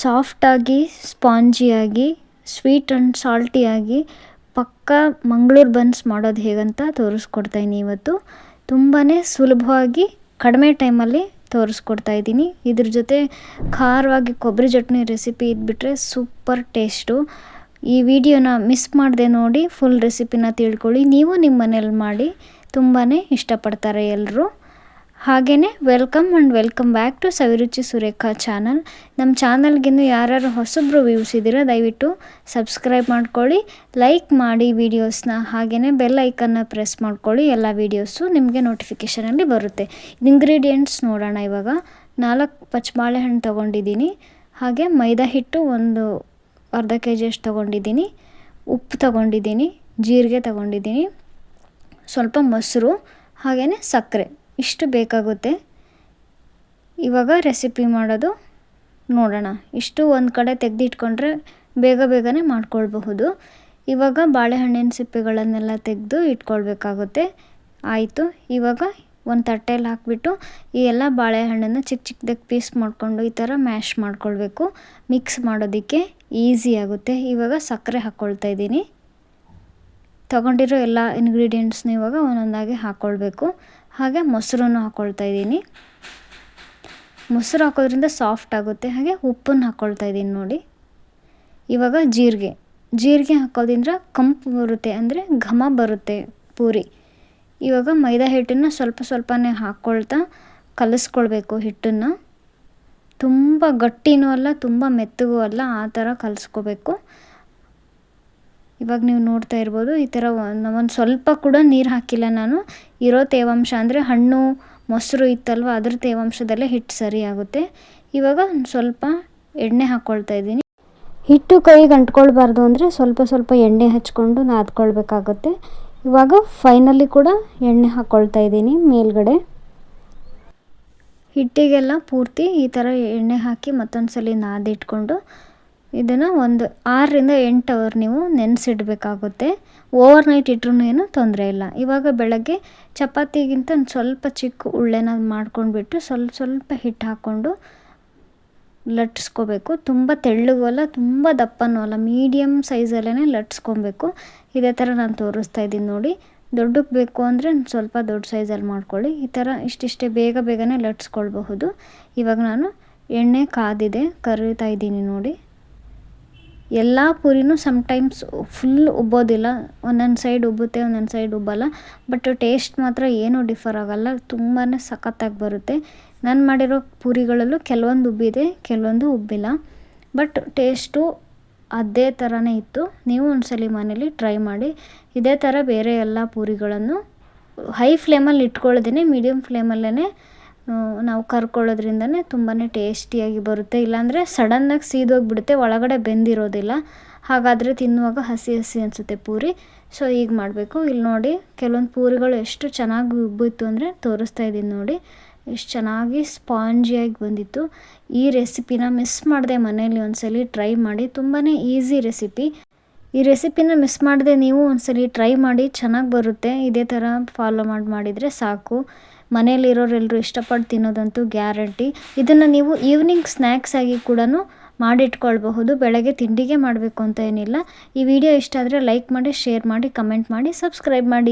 ಸಾಫ್ಟಾಗಿ, ಸ್ಪಾಂಜಿಯಾಗಿ, sweet and ಸಾಲ್ಟಿಯಾಗಿ ಪಕ್ಕಾ Mangaluru buns ಮಾಡೋದು ಹೇಗಂತ ತೋರಿಸ್ಕೊಡ್ತಾಯಿನಿ ಇವತ್ತು. ತುಂಬಾ ಸುಲಭವಾಗಿ ಕಡಿಮೆ ಟೈಮಲ್ಲಿ ತೋರಿಸ್ಕೊಡ್ತಾ ಇದ್ದೀನಿ ಇದ್ರ ಜೊತೆ ಖಾರವಾಗಿ ಕೊಬ್ಬರಿ ಚಟ್ನಿ ರೆಸಿಪಿ ಇದ್ಬಿಟ್ರೆ ಸೂಪರ್ ಟೇಸ್ಟು. ಈ ವಿಡಿಯೋನ ಮಿಸ್ ಮಾಡದೆ ನೋಡಿ, ಫುಲ್ ರೆಸಿಪಿನ ತಿಳ್ಕೊಳ್ಳಿ. ನೀವು ನಿಮ್ಮ ಮನೇಲಿ ಮಾಡಿ ತುಂಬಾ ಇಷ್ಟಪಡ್ತಾರೆ ಎಲ್ಲರೂ ಹಾಗೆಯೇ welcome and welcome back to Saviruchi Surekha channel ನಮ್ಮ ಚಾನಲ್ಗಿನ್ನು ಯಾರ್ಯಾರು ಹೊಸಬ್ರು ವ್ಯೂಸ್ ಇದ್ದೀರೋ, ದಯವಿಟ್ಟು ಸಬ್ಸ್ಕ್ರೈಬ್ ಮಾಡ್ಕೊಳ್ಳಿ ಲೈಕ್ ಮಾಡಿ ವೀಡಿಯೋಸ್ನ ಹಾಗೆಯೇ ಬೆಲ್ ಐಕನ್ನ ಪ್ರೆಸ್ ಮಾಡ್ಕೊಳ್ಳಿ, ಎಲ್ಲ ವೀಡಿಯೋಸು ನಿಮಗೆ ನೋಟಿಫಿಕೇಷನಲ್ಲಿ ಬರುತ್ತೆ. ಇಂಗ್ರೀಡಿಯೆಂಟ್ಸ್ ನೋಡೋಣ ಇವಾಗ. ನಾಲ್ಕು ಪಚ್ಚಬಾಳೆಹಣ್ಣು ತೊಗೊಂಡಿದ್ದೀನಿ. ಹಾಗೆ ಮೈದಾ ಹಿಟ್ಟು ಒಂದು ಅರ್ಧ ಕೆ ಜಿಯಷ್ಟು ತೊಗೊಂಡಿದ್ದೀನಿ. ಉಪ್ಪು ತೊಗೊಂಡಿದ್ದೀನಿ, ಜೀರಿಗೆ ತೊಗೊಂಡಿದ್ದೀನಿ. ಸ್ವಲ್ಪ ಮೊಸರು ಹಾಗೆಯೇ ಸಕ್ಕರೆ. ಇಷ್ಟು ಬೇಕಾಗುತ್ತೆ. ಇವಾಗ ರೆಸಿಪಿ ಮಾಡೋದು ನೋಡೋಣ. ಇಷ್ಟು ಒಂದು ಕಡೆ ತೆಗೆದಿಟ್ಕೊಂಡ್ರೆ ಬೇಗ ಬೇಗನೆ ಮಾಡ್ಕೊಳ್ಬಹುದು. ಇವಾಗ ಬಾಳೆಹಣ್ಣಿನ ಸಿಪ್ಪೆಗಳನ್ನೆಲ್ಲ ತೆಗೆದು ಇಟ್ಕೊಳ್ಬೇಕಾಗುತ್ತೆ. ಆಯಿತು, ಇವಾಗ ಒಂದು ತಟ್ಟೆಯಲ್ಲಿ ಹಾಕಿಬಿಟ್ಟು ಈ ಎಲ್ಲ ಬಾಳೆಹಣ್ಣನ್ನು ಚಿಕ್ಕ ಚಿಕ್ಕದಾಗಿ ಪೀಸ್ ಮಾಡಿಕೊಂಡು ಈ ಥರ ಮ್ಯಾಶ್ ಮಾಡ್ಕೊಳ್ಬೇಕು. ಮಿಕ್ಸ್ ಮಾಡೋದಕ್ಕೆ ಈಸಿ ಆಗುತ್ತೆ. ಇವಾಗ ಸಕ್ಕರೆ ಹಾಕ್ಕೊಳ್ತಾ ಇದ್ದೀನಿ. ತೊಗೊಂಡಿರೋ ಎಲ್ಲ ಇಂಗ್ರೀಡಿಯೆಂಟ್ಸ್ನ ಇವಾಗ ಒಂದೊಂದಾಗಿ ಹಾಕ್ಕೊಳ್ಬೇಕು ಹಾಗೆ ಮೊಸರನ್ನು ಹಾಕ್ಕೊಳ್ತಾ ಇದ್ದೀನಿ. ಮೊಸರು ಹಾಕೋದ್ರಿಂದ ಸಾಫ್ಟ್ ಆಗುತ್ತೆ. ಹಾಗೆ ಉಪ್ಪನ್ನು ಹಾಕ್ಕೊಳ್ತಾ ಇದ್ದೀನಿ ನೋಡಿ. ಇವಾಗ ಜೀರಿಗೆ. ಜೀರಿಗೆ ಹಾಕೋದ್ರಿಂದ ಕಂಪು ಬರುತ್ತೆ ಅಂದರೆ ಘಮ ಬರುತ್ತೆ ಪೂರಿ. ಇವಾಗ ಮೈದಾ ಹಿಟ್ಟನ್ನು ಸ್ವಲ್ಪ ಸ್ವಲ್ಪನೇ ಹಾಕ್ಕೊಳ್ತಾ ಕಲಿಸ್ಕೊಳ್ಬೇಕು ಹಿಟ್ಟನ್ನು. ತುಂಬ ಗಟ್ಟಿನೂ ಅಲ್ಲ, ತುಂಬ ಮೆತ್ತಗೂ ಅಲ್ಲ, ಆ ಥರ ಕಲಿಸ್ಕೋಬೇಕು. ಇವಾಗ ನೀವು ನೋಡ್ತಾ ಇರ್ಬೋದು ಈ ಥರ ಒಂದು ಸ್ವಲ್ಪ ಕೂಡ ನೀರು ಹಾಕಿಲ್ಲ ನಾನು. ಇರೋ ತೇವಾಂಶ ಅಂದರೆ ಹಣ್ಣು, ಮೊಸರು ಇತ್ತಲ್ವ ಅದ್ರ ತೇವಾಂಶದಲ್ಲೇ ಹಿಟ್ಟು ಸರಿ ಆಗುತ್ತೆ. ಇವಾಗ ಸ್ವಲ್ಪ ಎಣ್ಣೆ ಹಾಕ್ಕೊಳ್ತಾ ಇದ್ದೀನಿ. ಹಿಟ್ಟು ಕೈಗೆ ಅಂಟ್ಕೊಳ್ಬಾರ್ದು ಅಂದರೆ ಸ್ವಲ್ಪ ಸ್ವಲ್ಪ ಎಣ್ಣೆ ಹಚ್ಕೊಂಡು ನಾದ್ಕೊಳ್ಬೇಕಾಗುತ್ತೆ. ಇವಾಗ ಫೈನಲಿ ಕೂಡ ಎಣ್ಣೆ ಹಾಕ್ಕೊಳ್ತಾ ಇದ್ದೀನಿ ಮೇಲ್ಗಡೆ. ಹಿಟ್ಟಿಗೆಲ್ಲ ಪೂರ್ತಿ ಈ ಥರ ಎಣ್ಣೆ ಹಾಕಿ ಮತ್ತೊಂದು ಸಲ ನಾದಿಟ್ಕೊಂಡು ಇದನ್ನು ಒಂದು ಆರರಿಂದ ಎಂಟು ಅವರ್ ನೀವು ನೆನೆಸಿಡ್ಬೇಕಾಗುತ್ತೆ. ಓವರ್ ನೈಟ್ ಇಟ್ರೂ ಏನು ತೊಂದರೆ ಇಲ್ಲ. ಇವಾಗ ಬೆಳಗ್ಗೆ ಚಪಾತಿಗಿಂತ ಒಂದು ಸ್ವಲ್ಪ ಚಿಕ್ಕ ಉಳ್ಳೆನ ಮಾಡ್ಕೊಂಡ್ಬಿಟ್ಟು ಸ್ವಲ್ಪ ಸ್ವಲ್ಪ ಹಿಟ್ಟು ಹಾಕ್ಕೊಂಡು ಲಟ್ಸ್ಕೋಬೇಕು. ತುಂಬ ತೆಳ್ಳಗೂ ಅಲ್ಲ, ತುಂಬ ದಪ್ಪನೂ ಅಲ್ಲ ಮೀಡಿಯಮ್ ಸೈಜಲ್ಲೇ ಲಟ್ಸ್ಕೊಬೇಕು. ಇದೇ ಥರ ನಾನು ತೋರಿಸ್ತಾ ಇದ್ದೀನಿ ನೋಡಿ. ದೊಡ್ಡಕ್ಕೆ ಬೇಕು ಅಂದರೆ ಸ್ವಲ್ಪ ದೊಡ್ಡ ಸೈಜಲ್ಲಿ ಮಾಡ್ಕೊಳ್ಳಿ. ಈ ಥರ ಇಷ್ಟಿಷ್ಟೇ ಬೇಗ ಬೇಗನೆ ಲಟ್ಸ್ಕೊಳ್ಬಹುದು. ಇವಾಗ ನಾನು ಎಣ್ಣೆ ಕಾದಿದೆ, ಕರಿತಾ ಇದ್ದೀನಿ ನೋಡಿ. ಎಲ್ಲ ಪೂರಿನೂ ಸಮ್ಟೈಮ್ಸ್ ಫುಲ್ ಉಬ್ಬೋದಿಲ್ಲ. ಒಂದೊಂದು ಸೈಡ್ ಉಬ್ಬುತ್ತೆ, ಒಂದೊಂದು ಸೈಡ್ ಉಬ್ಬಲ್ಲ. ಬಟ್ ಟೇಸ್ಟ್ ಮಾತ್ರ ಏನೂ ಡಿಫರ್ ಆಗೋಲ್ಲ. ತುಂಬಾ ಸಖತ್ತಾಗಿ ಬರುತ್ತೆ. ನಾನು ಮಾಡಿರೋ ಪೂರಿಗಳಲ್ಲೂ ಕೆಲವೊಂದು ಉಬ್ಬಿದೆ, ಕೆಲವೊಂದು ಉಬ್ಬಿಲ್ಲ. ಬಟ್ ಟೇಸ್ಟು ಅದೇ ಥರನೇ ಇತ್ತು. ನೀವು ಒಂದ್ಸಲಿ ಮನೇಲಿ ಟ್ರೈ ಮಾಡಿ. ಇದೇ ಥರ ಬೇರೆ ಎಲ್ಲ ಪೂರಿಗಳನ್ನು ಹೈ ಫ್ಲೇಮಲ್ಲಿ ಇಟ್ಕೊಳ್ಳೋದೇ ಮೀಡಿಯಮ್ ಫ್ಲೇಮಲ್ಲೇ ನಾವು ಕರ್ಕೊಳ್ಳೋದ್ರಿಂದನೇ ತುಂಬಾ ಟೇಸ್ಟಿಯಾಗಿ ಬರುತ್ತೆ. ಇಲ್ಲಾಂದರೆ ಸಡನ್ನಾಗಿ ಸೀದೋಗಿಬಿಡುತ್ತೆ, ಒಳಗಡೆ ಬೆಂದಿರೋದಿಲ್ಲ. ಹಾಗಾದರೆ ತಿನ್ನುವಾಗ ಹಸಿ ಹಸಿ ಅನಿಸುತ್ತೆ ಪೂರಿ. ಸೊ ಈಗ ಮಾಡಬೇಕು. ಇಲ್ಲಿ ನೋಡಿ, ಕೆಲವೊಂದು ಪೂರಿಗಳು ಎಷ್ಟು ಚೆನ್ನಾಗಿ ಉಬ್ಬಿತ್ತು ಅಂದರೆ ತೋರಿಸ್ತಾ ಇದ್ದೀನಿ ನೋಡಿ. ಎಷ್ಟು ಚೆನ್ನಾಗಿ ಸ್ಪಾಂಜಿಯಾಗಿ ಬಂದಿತ್ತು. ಈ ರೆಸಿಪಿನ ಮಿಸ್ ಮಾಡಿದೆ ಮನೇಲಿ ಒಂದ್ಸಲಿ ಟ್ರೈ ಮಾಡಿ. ತುಂಬಾ ಈಸಿ ರೆಸಿಪಿ. ಈ ರೆಸಿಪಿನ ಮಿಸ್ ಮಾಡದೆ ನೀವು ಒಂದ್ಸಲಿ ಟ್ರೈ ಮಾಡಿ, ಚೆನ್ನಾಗಿ ಬರುತ್ತೆ. ಇದೇ ಥರ ಫಾಲೋ ಮಾಡಿ ಮಾಡಿದರೆ ಸಾಕು. ಮನೇಲಿರೋರೆಲ್ಲರೂ ಇಷ್ಟಪಟ್ಟು ತಿನ್ನೋದಂತೂ ಗ್ಯಾರಂಟಿ. ಇದನ್ನು ನೀವು ಈವ್ನಿಂಗ್ ಸ್ನ್ಯಾಕ್ಸ್ ಆಗಿ ಕೂಡ ಮಾಡಿಟ್ಕೊಳ್ಬಹುದು. ಬೆಳಗ್ಗೆ ತಿಂಡಿಗೆ ಮಾಡಬೇಕು ಅಂತ ಏನಿಲ್ಲ. ಈ ವಿಡಿಯೋ ಇಷ್ಟ ಆದರೆ ಲೈಕ್ ಮಾಡಿ, ಶೇರ್ ಮಾಡಿ, ಕಮೆಂಟ್ ಮಾಡಿ, ಸಬ್ಸ್ಕ್ರೈಬ್ ಮಾಡಿ.